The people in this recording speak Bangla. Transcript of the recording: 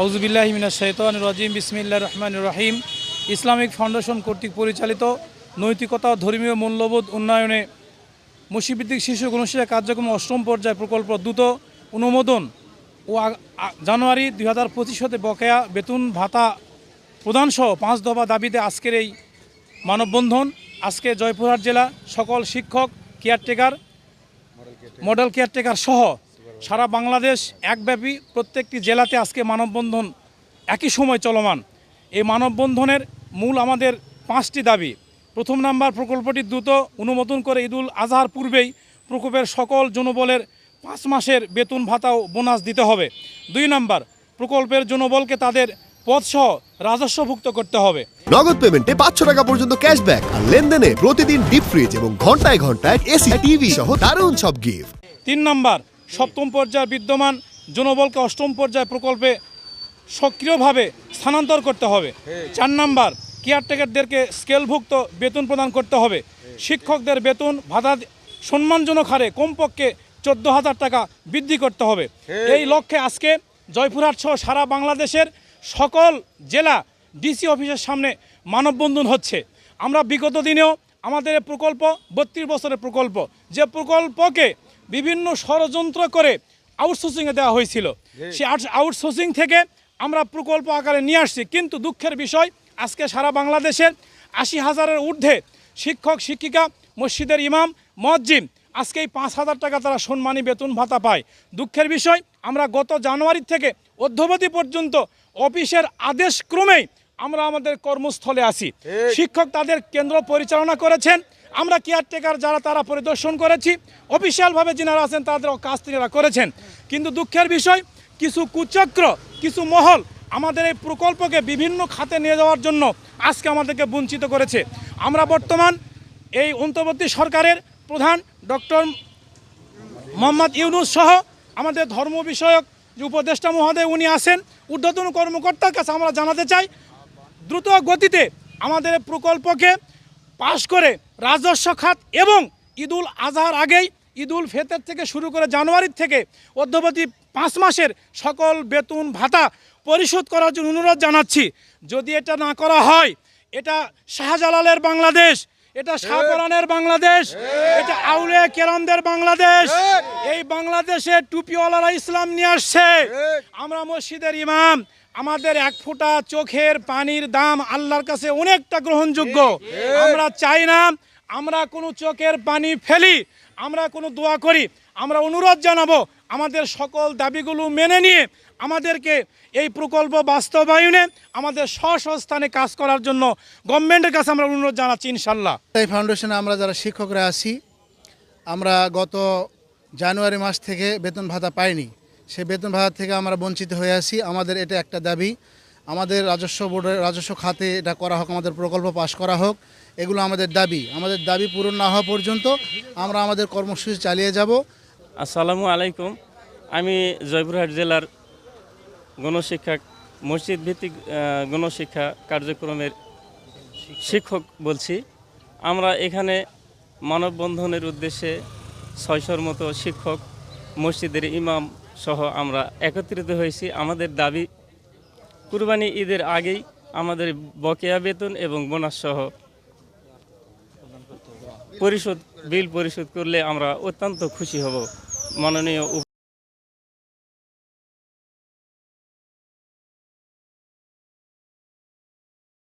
আউজুবিল্লাহ মিনা শৈতান রাজিম বিসমিল্লা রহমান রাহিম। ইসলামিক ফাউন্ডেশন কর্তৃক পরিচালিত নৈতিকতা, ধর্মীয় মূল্যবোধ উন্নয়নে মুসিভিত্তিক শিশু গণশিক্ষা কার্যক্রম অষ্টম পর্যায়ে প্রকল্প দ্রুত অনুমোদন ও জানুয়ারি দুই হাজার পঁচিশ হতে বকেয়া বেতন ভাতা প্রদানসহ পাঁচ দফা দাবিতে আজকের এই মানববন্ধন। আজকে জয়পুরহাট জেলা সকল শিক্ষক, কেয়ারটেকার, মডেল কেয়ারটেকার সহ সারা বাংলাদেশ একব্যাপী প্রত্যেকটি জেলাতে আজকে মানববন্ধন একই সময় চলমান। এই মানববন্ধনের মূল আমাদের পাঁচটি দাবি। প্রথম নাম্বার প্রকল্পটি দ্রুত অনুমোদন করে ঈদুল আজহার পূর্বেই প্রকল্পের সকল জনবলের পাঁচ মাসের বেতন ভাতা ও বোনাস দিতে হবে। দুই নাম্বার প্রকল্পের জনবলকে তাদের পদসহ রাজস্বভুক্ত করতে হবে। নগদ পেমেন্টে পাঁচশো টাকা পর্যন্ত ক্যাশব্যাক আর লেনদেনে প্রতিদিন ডিপ ফ্রিজ এবং ঘন্টায় ঘন্টায় এসি টিভি সহ দারুণ সব গিফট। তিন নম্বর সপ্তম পর্যায়ে বিদ্যমান জনবলকে অষ্টম পর্যায় প্রকল্পে সক্রিয়ভাবে স্থানান্তর করতে হবে। চার নাম্বার কেয়ারটেকারদেরকে স্কেলভুক্ত বেতন প্রদান করতে হবে। শিক্ষকদের বেতন ভাতা সম্মানজনক হারে কমপক্ষে চোদ্দ হাজার টাকা বৃদ্ধি করতে হবে। এই লক্ষ্যে আজকে জয়পুরহাট সহ সারা বাংলাদেশের সকল জেলা ডিসি অফিসের সামনে মানববন্ধন হচ্ছে। আমরা বিগত দিনেও আমাদের প্রকল্প বত্রিশ বছরের প্রকল্প যে প্রকল্পকে বিভিন্ন ষড়যন্ত্র করে আউটসোর্সিংয়ে দেওয়া হয়েছিল। সেই আউটসোর্সিং থেকে আমরা প্রকল্প আকারে নিয়ে আসছি। কিন্তু দুঃখের বিষয় আজকে সারা বাংলাদেশের আশি হাজারের ঊর্ধ্বে শিক্ষক শিক্ষিকা মসজিদের ইমাম মসজিদ আজকে এই পাঁচ হাজার টাকা তারা সম্মানী বেতন ভাতা পায়। দুঃখের বিষয় আমরা গত জানুয়ারি থেকে অধ্যবধি পর্যন্ত অফিসের আদেশ ক্রমেই আমরা আমাদের কর্মস্থলে আসি শিক্ষক তাদের কেন্দ্র পরিচালনা করেছেন। আমরা কেয়ারটেকার যারা, তারা পরিদর্শন করেছি। অফিসিয়ালভাবে যিনারা আছেন তাদের কাজ তিনারা করেছেন। কিন্তু দুঃখের বিষয়, কিছু কুচক্র, কিছু মহল আমাদের এই প্রকল্পকে বিভিন্ন খাতে নিয়ে যাওয়ার জন্য আজকে আমাদেরকে বঞ্চিত করেছে। আমরা বর্তমান এই অন্তর্বর্তী সরকারের প্রধান ডক্টর মোহাম্মদ ইউনুস সহ আমাদের ধর্ম বিষয়ক যে উপদেষ্টা মহোদয় উনি আছেন, ঊর্ধ্বতন কর্মকর্তার কাছে আমরা জানাতে চাই, দ্রুত গতিতে আমাদের প্রকল্পকে পাশ করে রাজস্ব খাত এবং ঈদুল আজহার আগেই ঈদুল ফেতের থেকে শুরু করে জানুয়ারির থেকে অধ্যবধি পাঁচ মাসের সকল বেতন ভাতা পরিশোধ করার জন্য অনুরোধ জানাচ্ছি। যদি এটা না করা হয় এটা শাহজালালের বাংলাদেশ এটা শাহপরানের বাংলাদেশ এটা আউলে কেরামদের বাংলাদেশ এই বাংলাদেশে টুপিওয়ালারা ইসলাম নিয়ে আসছে। আমরা মসজিদের ইমাম আমাদের এক ফোঁটা চোখের পানির দাম আল্লাহর কাছে অনেকটা গ্রহণযোগ্য। আমরা চাই না আমরা কোনো চোখের পানি ফেলি, আমরা কোনো দোয়া করি, আমরা অনুরোধ জানাব, আমাদের সকল দাবিগুলো মেনে নিয়ে আমাদেরকে এই প্রকল্প বাস্তবায়নে আমাদের স্ব স্ব স্থানে কাজ করার জন্য গভর্নমেন্টের কাছে আমরা অনুরোধ জানাচ্ছি ইনশাল্লাহ। এই ফাউন্ডেশনে আমরা যারা শিক্ষকরা আছি, আমরা গত জানুয়ারি মাস থেকে বেতন ভাতা পাইনি। সে বেতন ভাতা থেকে আমরা বঞ্চিত হয়ে আছি। আমাদের এটা একটা দাবি আমাদের রাজস্ব বোর্ডের রাজস্ব খাতে এটা করা হোক, আমাদের প্রকল্প পাশ করা হোক, এগুলো আমাদের দাবি। আমাদের দাবি পূরণ না হওয়া পর্যন্ত আমরা আমাদের কর্মসূচি চালিয়ে যাব। আসসালামু আলাইকুম। আমি জয়পুরহাট জেলার গণশিক্ষা মসজিদ ভিত্তিক গণশিক্ষা কার্যক্রমের শিক্ষক বলছি। আমরা এখানে মানববন্ধনের উদ্দেশ্যে ছয়শোর মতো শিক্ষক, মসজিদের ইমাম সহ আমরা একত্রিত হয়েছি। আমাদের দাবি কুরবানি ঈদের আগেই আমাদের বকেয়া বেতন এবং বোনাস সহ পরিশোধ, বিল পরিশোধ করলে আমরা অত্যন্ত খুশি হব। মাননীয়